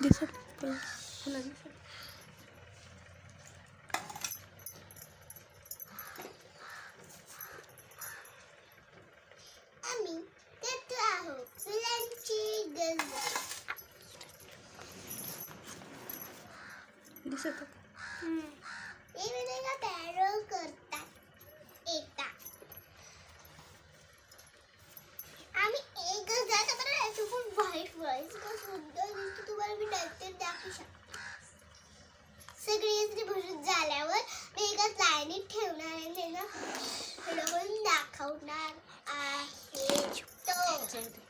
दिसत फुलं दिसत आम्ही देत आहोत फुलांची गजर दिसत वेगवेगळ्या पॅरो करतात येतात आम्ही एक गजर तर खूप वाईट फुलांची खूप सुंदर दिसतो तुम्हाला मी नंतर दाखवू शकते सगळी गजरे भरून झाल्यावर मी एकाच लाईनीत ठेवणार आणि त्यांना शिकवणार आहे तो.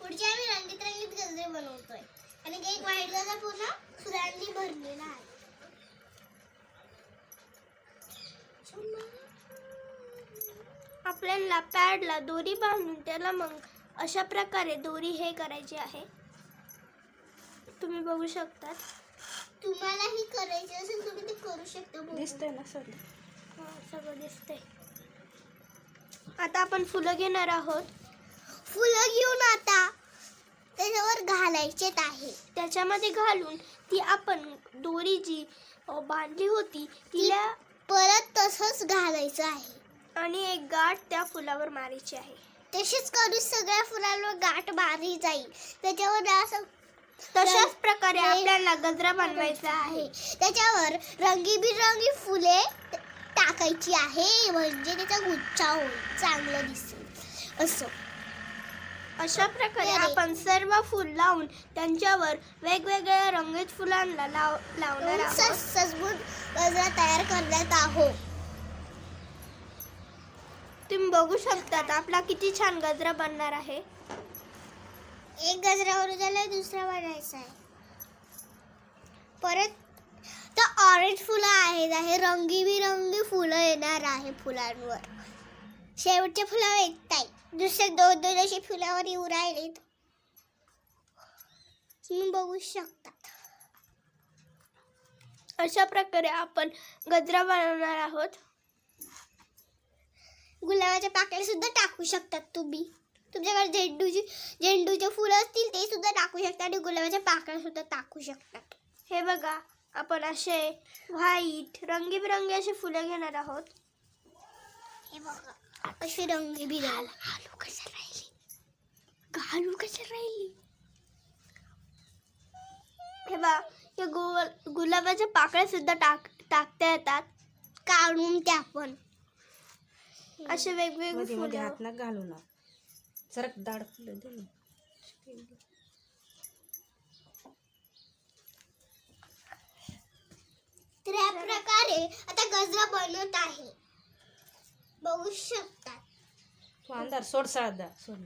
पुढची आम्ही रंगीत रंगीत गजरे बनवतोय. आणि एक व्हाईट गजरा पूर्ण फुलांनी भरलेला आहे. आपल्याला पॅडला दोरी बांधून त्याला मग अशा प्रकारे दोरी हे करायची आहे. तुम्ही बघू शकतात. तुम्हालाही करायचे असेल तुम्ही ते करू शकता. दिसतंय ना सर हा, सगळं दिसतंय. आता आपण फुलं घेणार आहोत. फुलं घेऊन आता त्याच्यावर घालायचेत आहे. त्याच्यामध्ये घालून ती आपण दोरी जी अ, बांधली होती तिला परत तसंच घालायचं आहे. आणि एक गाठ त्या फुलावर मारायची आहे. तसेच करून सगळ्या फुलांवर गाठ मारली जाईल. त्याच्यावर असं तशाच प्रकारे आपल्याला गजरा बनवायचा आहे. त्याच्यावर रंगीबिरंगी फुले टाकायची आहे. म्हणजे त्याचा गुच्छा होईल चांगलं दिसेल. असं. अशा प्रकारे. आपण सर्व फुल लावून त्यांच्यावर वेगवेगळ्या रंगीत फुलांना लाव लावणार आहोत. सज- सजवून गजरा तयार करण्यात आहोत. तुम्ही बघू शकतात आपला किती छान गजरा बनणार आहे. एक गजरावर झाला दुसरा बनायचा आहे. परत तर ऑरेंज फुलं आहेत आहे. रंगीबिरंगी फुलं येणार आहे फुलांवर. शेवटचे फुलं येत दुसरे दोन दोन अशी फुलावर येऊ राहिले तुम्ही बघू शकता अशा प्रकारे आपण गजरा बनवणार आहोत. गुलाबाच्या पाकळ्या सुद्धा टाकू शकतात तुम्ही. तुमच्याकडे झेंडूची झेंडूचे फुलं असतील ते सुद्धा टाकू शकता आणि गुलाबाच्या पाकळ्या सुद्धा टाकू शकतात हे बघा आपण असे व्हाईट रंगीबिरंगी असे फुलं घेणार आहोत. हे बघा अशी रंगीबिरंगी. घालू कशा राहिली? घालू कशा राहिली? हे बघा या गु गुलाबाच्या पाकळ्या सुद्धा टाक टाकता येतात. काढून त्या पण. असे वेगवेगळे फुलं. घालू ना. जरा दाड फुलं दे ना. तर या प्रकारे आता गजरा बनवत आहे. बघू शकतात. तू अंधार सोड सळदा सोड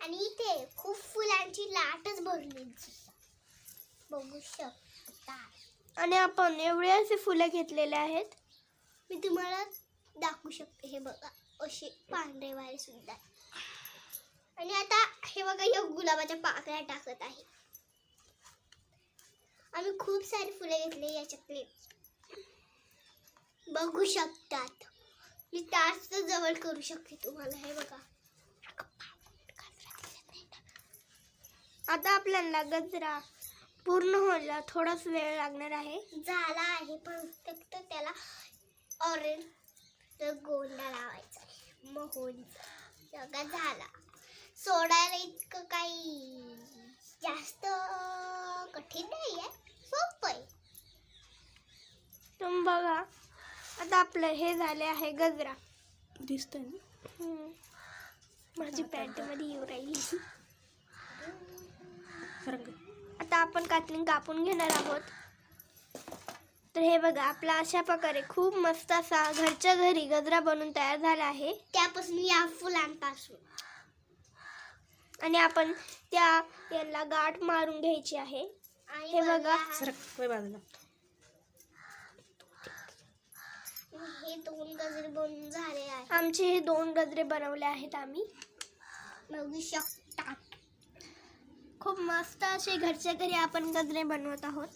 आणि इथे खूप फुलांची लाटच भरली बघू शकतात. आणि आपण एवढे असे फुलं घेतलेले आहेत. मी तुम्हाला दाखवू शकते. हे बघा असे पांढरे वारे सुद्धा. आणि आता हे बघा या गुलाबाच्या पाकळ्या टाकत आहे. आम्ही खूप सारी फुले घेतली याच्यातले. बघू शकतात. मी तास जवळ करू शकते तुम्हाला हे बघा. आता आपल्याला गजरा पूर्ण व्हायला थोडाच वेळ लागणार आहे. झाला आहे पण फक्त त्याला ऑरेंज गोंडा लावायचा. आहे मोहरीचा सगळा झाला. सोडायला इतकं काही जास्त कठीण नाही आहे. सोपं आहे. तुम्ही बघा. आता आपलं हे झाले आहे गजरा. दिसतंय ना. माझी पॅन्टमध्ये येऊ राहिली. आता आपण कातली कापून घेणार आहोत. तर हे बघा आपला अशा प्रकारे खूप मस्त असा घरच्या घरी गजरा बनून तयार झाला आहे. त्यापासून या फुलांपासून. आणि आपण त्या याला गाठ मारून घ्यायची आहे. आणि हे बघा. बाजूला. हे दोन गजरे बनून झाले आहे. आमचे हे दोन गजरे बनवले आहेत आम्ही. बघू शकतात. खूप मस्त असे घरच्या घरी आपण गजरे बनवत आहोत.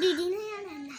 दीदी नाही येणार ना